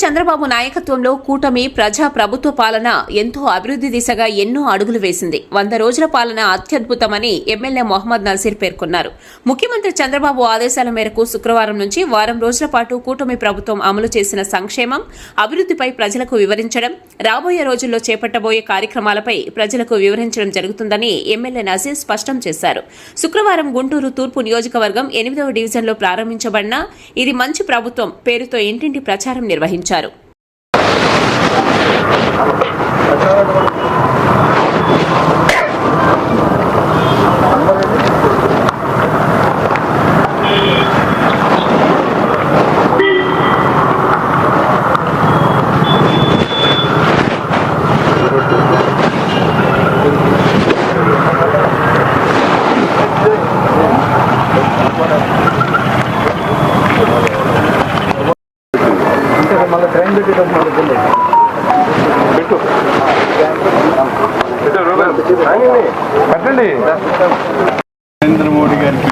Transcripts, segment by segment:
చంద్రబాబు నాయకత్వంలో కూటమి ప్రజా ప్రభుత్వ పాలన ఎంతో అభివృద్ధి దిశగా ఎన్నో అడుగులు వేసింది. వంద రోజుల పాలన అత్యద్భుతమని ఎమ్మెల్యే మొహమ్మద్ నసీర్ పేర్కొన్నారు. ముఖ్యమంత్రి చంద్రబాబు ఆదేశాల మేరకు శుక్రవారం నుంచి వారం రోజుల పాటు కూటమి ప్రభుత్వం అమలు చేసిన సంక్షేమం అభివృద్ధిపై ప్రజలకు వివరించడం రాబోయే రోజుల్లో చేపట్టబోయే కార్యక్రమాలపై ప్రజలకు వివరించడం జరుగుతుందని ఎమ్మెల్యే నసీర్ స్పష్టం చేశారు. శుక్రవారం గుంటూరు తూర్పు నియోజకవర్గం ఎనిమిదవ డివిజన్లో ప్రారంభించబడిన ఇది మంచి ప్రభుత్వం పేరుతో ఇంటింటి ప్రచారం నిర్వహించారు. మళ్ళీ పెట్టండి నరేంద్ర మోడీ గారికి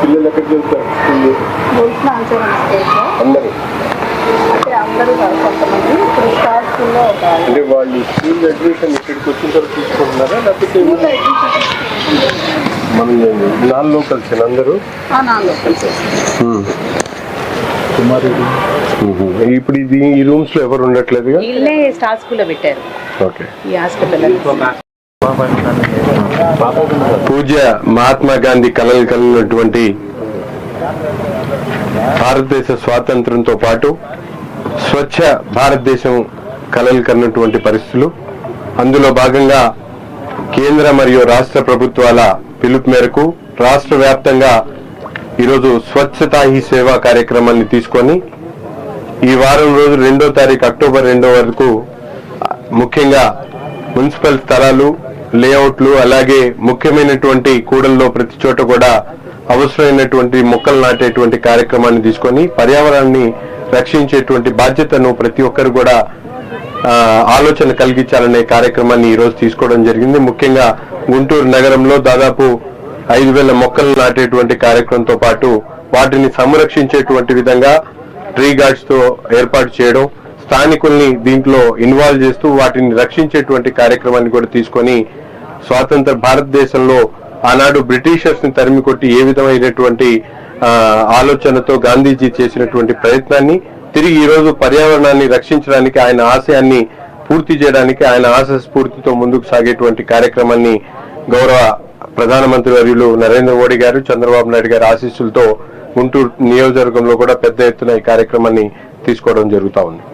పిల్లలు ఎక్కడికి వెళ్తారు స్కూల్ అందరూ అంటే అందరూ కాదు కొంతమంది. ఇప్పుడు స్టార్ స్కూల్లో ఒక అంటే వాళ్ళు స్కూల్ అడ్మిషన్ ఇక్కడికి వచ్చిన తర్వాత తీసుకుంటున్నారా? లేకపోతే మన నాన్ లోకల్స్ అందరూ? ఆ నా లోకల్స్. ఇప్పుడు ఇది ఈ రూమ్స్లో ఎవరు ఉండట్లేదుగా వీళ్ళే స్టార్ స్కూల్లో పెట్టారు. ఓకే. ఈ హాస్పిటల్ పూజ్య మహాత్మా గాంధీ కలలు కలిగినటువంటి భారతదేశ స్వాతంత్రంతో పాటు స్వచ్ఛ భారతదేశం కలలు కన్నటువంటి పరిస్థితులు. అందులో భాగంగా కేంద్ర మరియు రాష్ట్ర ప్రభుత్వాల పిలుపు మేరకు రాష్ట్ర వ్యాప్తంగా ఈరోజు స్వచ్ఛతా హీ సేవా కార్యక్రమాన్ని తీసుకొని ఈ వారం రోజు రెండో తారీఖు అక్టోబర్ రెండో వరకు ముఖ్యంగా మున్సిపల్ స్థలాలు లేఅవుట్లు అలాగే ముఖ్యమైనటువంటి కూడల్లో ప్రతి చోట కూడా అవసరమైనటువంటి మొక్కలు నాటేటువంటి కార్యక్రమాన్ని తీసుకొని పర్యావరణాన్ని రక్షించేటువంటి బాధ్యతను ప్రతి ఒక్కరు కూడా ఆలోచన కలిగించాలనే కార్యక్రమాన్ని ఈరోజు తీసుకోవడం జరిగింది. ముఖ్యంగా గుంటూరు నగరంలో దాదాపు ఐదు వేల మొక్కలు నాటేటువంటి కార్యక్రమంతో పాటు వాటిని సంరక్షించేటువంటి విధంగా ట్రీ గార్డ్స్తో ఏర్పాటు చేయడం స్థానికుల్ని దీంట్లో ఇన్వాల్వ్ చేస్తూ వాటిని రక్షించేటువంటి కార్యక్రమాన్ని కూడా తీసుకొని స్వాతంత్ర భారతదేశంలో ఆనాడు బ్రిటిషర్స్ని తరిమి కొట్టి ఏ విధమైనటువంటి ఆలోచనతో గాంధీజీ చేసినటువంటి ప్రయత్నాన్ని తిరిగి ఈ రోజు పర్యావరణాన్ని రక్షించడానికి ఆయన ఆశయాన్ని పూర్తి చేయడానికి ఆయన ఆశ స్ఫూర్తితో ముందుకు సాగేటువంటి కార్యక్రమాన్ని గౌరవ ప్రధానమంత్రి వర్యులు నరేంద్ర మోడీ గారు చంద్రబాబు నాయుడు గారి ఆశీస్సులతో గుంటూరు నియోజకవర్గంలో కూడా పెద్ద ఎత్తున ఈ కార్యక్రమాన్ని తీసుకోవడం జరుగుతా ఉంది.